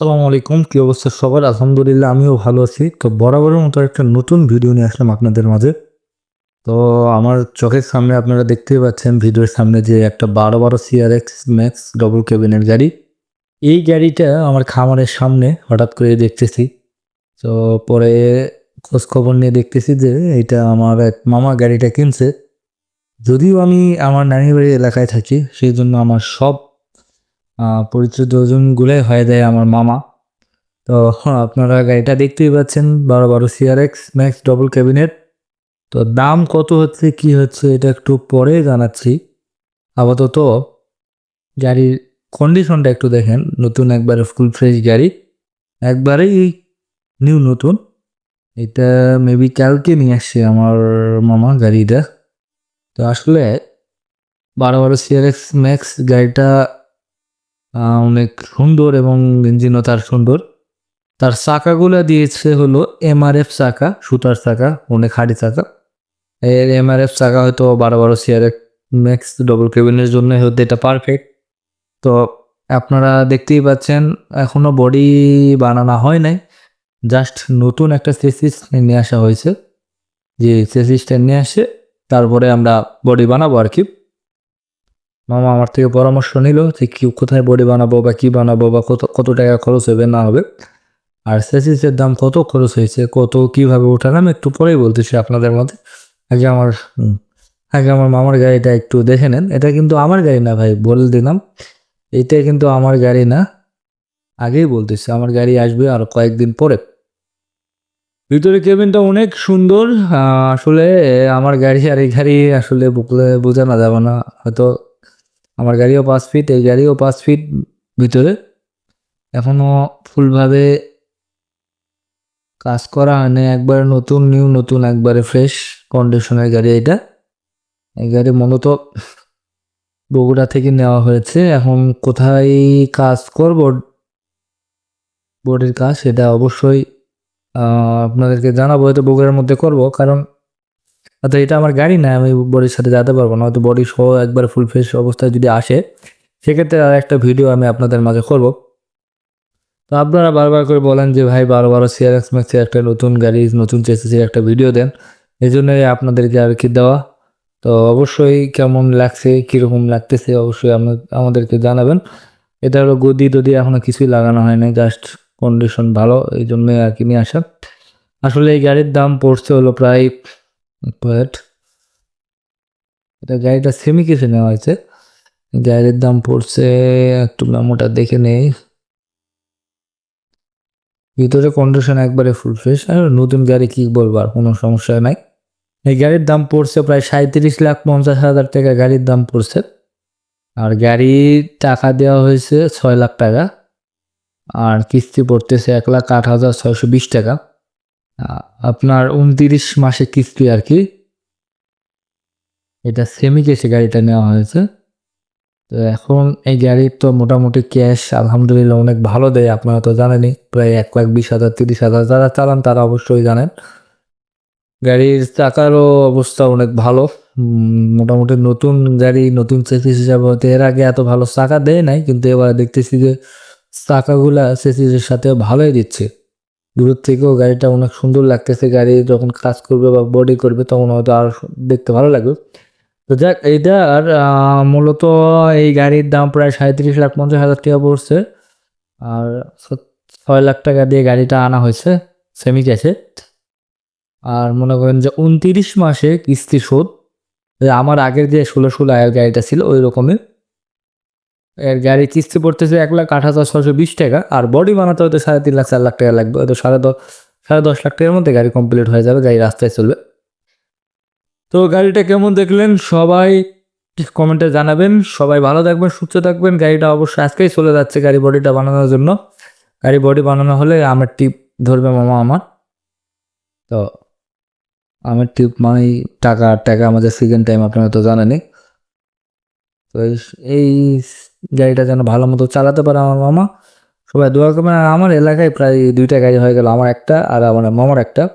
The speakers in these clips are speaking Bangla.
আসসালামু আলাইকুম, কি অবস্থা সবার? আলহামদুলিল্লাহ, আমিও ভালো আছি। তো বরাবরের মতো একটা নতুন ভিডিও নিয়ে আসলাম আপনাদের মাঝে। তো আমার চোখের সামনে আপনারা দেখতেই পাচ্ছেন, ভিডিওর সামনে যে একটা বারো বারো সিআরএক্স ম্যাক্স ডবল কেবিনের গাড়ি। এই গাড়িটা আমার খামারের সামনে হঠাৎ করে দেখতেছি। তো পরে খোঁজ খবর নিয়ে দেখতেছি যে এটা আমার এক মামা গাড়িটা কিনছে। যদিও আমি আমার নানির বাড়ির এলাকায় থাকি, সেই জন্য আমার সব আহ, পরিচয়জনগুলোই হয়ে যায় আমার মামা। তো হ্যাঁ, আপনারা গাড়িটা দেখতেই পাচ্ছেন বারো বারো সিআরএক্স ম্যাক্স ডবল ক্যাবিনেট তো দাম কত হচ্ছে কি হচ্ছে এটা একটু পরে জানাচ্ছি। আপাতত গাড়ির কন্ডিশনটা একটু দেখেন নতুন একবারে ফুল ফ্রেশ গাড়ি একবারেই নিউ নতুন। এটা মেবি কালকে নিয়ে আসছে আমার মামা গাড়িটা। তো আসলে বারো বারো সিআরএক্স ম্যাক্স গাড়িটা অনেক সুন্দর এবং ইঞ্জিনও তার সুন্দর। তার চাকাগুলো দিয়েছে হলো এমআরএফ চাকা সুতার চাকা, অনেক হাড়ি চাকা। এর এমআরএফ চাকা হয়তো বারো বারো সিআরএফ ম্যাক্স ডবল কেবিনের জন্য হয়তো এটা পারফেক্ট তো আপনারা দেখতেই পাচ্ছেন এখনও বডি বানানো হয় নাই। জাস্ট নতুন একটা সেসিস নিয়ে আসা হয়েছে। যে সেসিসটা নিয়ে আসে, তারপরে আমরা বডি বানাবো আর কি। মামা আমার থেকে পরামর্শ নিল যে কি, কোথায় বডি বানাবো বা কি বানাবো বা কত কত টাকা খরচ হবে না হবে। আর সেসিসের দাম কত খরচ হয়েছে, কত, কীভাবে ওঠালাম একটু পরেই বলতেছি আপনাদের মধ্যে। আগে আমার আগে আমার মামার গাড়িটা একটু দেখে নেন। এটা কিন্তু আমার গাড়ি না ভাই, বলে দিলাম। এটা কিন্তু আমার গাড়ি না। আগেই বলতেছি, আমার গাড়ি আসবে আর কয়েকদিন পরে। ভিতরে কেবিনটা অনেক সুন্দর। আসলে আমার গাড়ি আর এই গাড়ি আসলে বোঝানো যাবে না। হয়তো আমার গাড়িও পাঁচ ফিট এই গাড়িও পাঁচ ফিট ভিতরে। এখনও ফুলভাবে কাজ করা হয়নি একবারে নতুন নিউ নতুন, একবারে ফ্রেশ কন্ডিশনের গাড়ি এটা এই গাড়ি মূলত বগুড়া থেকে নেওয়া হয়েছে। এখন কোথায় কাজ করব? বোর্ডের কাজ, সেটা অবশ্যই আপনাদেরকে জানাব। হয়তো বগুড়ার মধ্যে করব, কারণ হয়তো এটা আমার গাড়ি না, আমি বডির সাথে যেতে পারব না হয়তো বডি সহ একবার ফুল ফ্রেশ অবস্থায় যদি আসে, সেক্ষেত্রে আর একটা ভিডিও আমি আপনাদের মাঝে করব। তো আপনারা বারবার করে বলেন যে, ভাই বারো বারো সিআরএক্স ম্যাক্সে একটা নতুন গাড়ি, নতুন চেসিসের একটা ভিডিও দেন। এই জন্যই আপনাদেরকে আর কি দেওয়া? তো অবশ্যই কেমন লাগছে, কীরকম লাগতেছে, অবশ্যই আমাদেরকে জানাবেন। এটা হলো গদি টদি এখনও কিছুই লাগানো হয় নাই জাস্ট কন্ডিশন ভালো এই জন্যই আর কি নিয়ে আসা। আসলে এই গাড়ির দাম পড়ছে হলো প্রায় wait, এটা গাড়িটা সেমি কেসে নেওয়া হয়েছে। গাড়ির দাম পড়ছে একটু মোটা দেখে নেই। ভিতরে কন্ডিশন একবারে ফুল ফ্রেশ আর নতুন গাড়ি কি বলব আর কোনো সমস্যা নাই। এই গাড়ির দাম পড়ছে প্রায় সাঁত্রিশ লাখ পঞ্চাশ হাজার টাকা গাড়ির দাম পড়ছে। আর গাড়ির টাকা দেওয়া হয়েছে ছয় লাখ টাকা। আর কিস্তি পড়তেছে এক লাখ আট হাজার ছয়শো বিশ টাকা। আপনার উনতিরিশ মাসে কিস্তি আর কি। এটা সেমি কেসে গাড়িটা নেওয়া হয়েছে। তো এখন এই গাড়ির তো মোটামুটি ক্যাশ আলহামদুলিল্লাহ অনেক ভালো দেয়, আপনারা তো জানেনই, প্রায় এক লাখ বিশ হাজার, তিরিশ হাজার যারা চালান তারা অবশ্যই জানেন। গাড়ির চাকারও অবস্থা অনেক ভালো। মোটামুটি নতুন গাড়ি, নতুন চেসিস হিসাবে হতে এর আগে এত ভালো চাকা দেয় নাই, কিন্তু এবার দেখতেছি যে চাকাগুলা চেসিসের সাথে ভালোই দিচ্ছে। দূর থেকেও গাড়িটা অনেক সুন্দর লাগতেছে। গাড়ি যখন কাজ করবে বা বডি করবে তখন হয়তো আর দেখতে ভালো লাগবে। তো যাক, এইটা আর মূলত এই গাড়ির দাম প্রায় সাঁত্রিশ লাখ পঞ্চাশ হাজার টাকা পড়ছে। আর ছয় লাখ টাকা দিয়ে গাড়িটা আনা হয়েছে, সেমি ক্যাশে আর মনে করেন যে উনতিরিশ মাসে কিস্তি শোধ। আমার আগের যে ষোলো ষোলো আয়ের গাড়িটা ছিল, ওই রকমই। এর গাড়ি কিস্তি পড়তেছে এক লাখ আট হাজার ছশো বিশ টাকা, আর বডি বানাতে হয়তো সাড়ে তিন লাখ, চার লাখ টাকা লাগবে। হয়তো সাড়ে দশ সাড়ে দশ লাখ টাকার মধ্যে গাড়ি কমপ্লিট হয়ে যাবে, গাড়ি রাস্তায় চলবে। তো গাড়িটা কেমন দেখলেন? সবাই কমেন্টে জানাবেন। সবাই ভালো থাকবেন, সুস্থ থাকবেন। গাড়িটা অবশ্যই আজকেই চলে যাচ্ছে গাড়ি বডিটা বানানোর জন্য। গাড়ি বডি বানানো হলে আমার টিপ ধরবে মামা আমার। তো আমার টিপ মানে টাকা টাকা আমাদের সেকেন্ড টাইম আপনারা তো জানেনই। তো এই- গাড়িটা যেন ভালো মতো চালাতে পারে আমার মামা। সবাই দোয়া করবেন, আর আমার এলাকায় প্রায় দুইটা গাড়ি হয়ে গেল, আমার একটা আর আমার মামার একটা।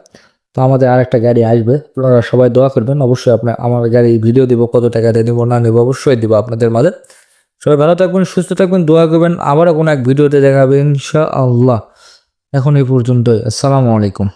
তো আমাদের আর একটা গাড়ি আসবে, আপনারা সবাই দোয়া করবেন। অবশ্যই আপনার আমার গাড়ি ভিডিও দিব, কত টাকা দিয়ে দিব, না নেব অবশ্যই দিব আপনাদের মাঝে। সবাই ভালো থাকবেন, সুস্থ থাকবেন, দোয়া করবেন, আবারও কোনো এক ভিডিওতে দেখাবেন ইনশা আল্লাহ এখন এই পর্যন্তই, আসসালামু আলাইকুম।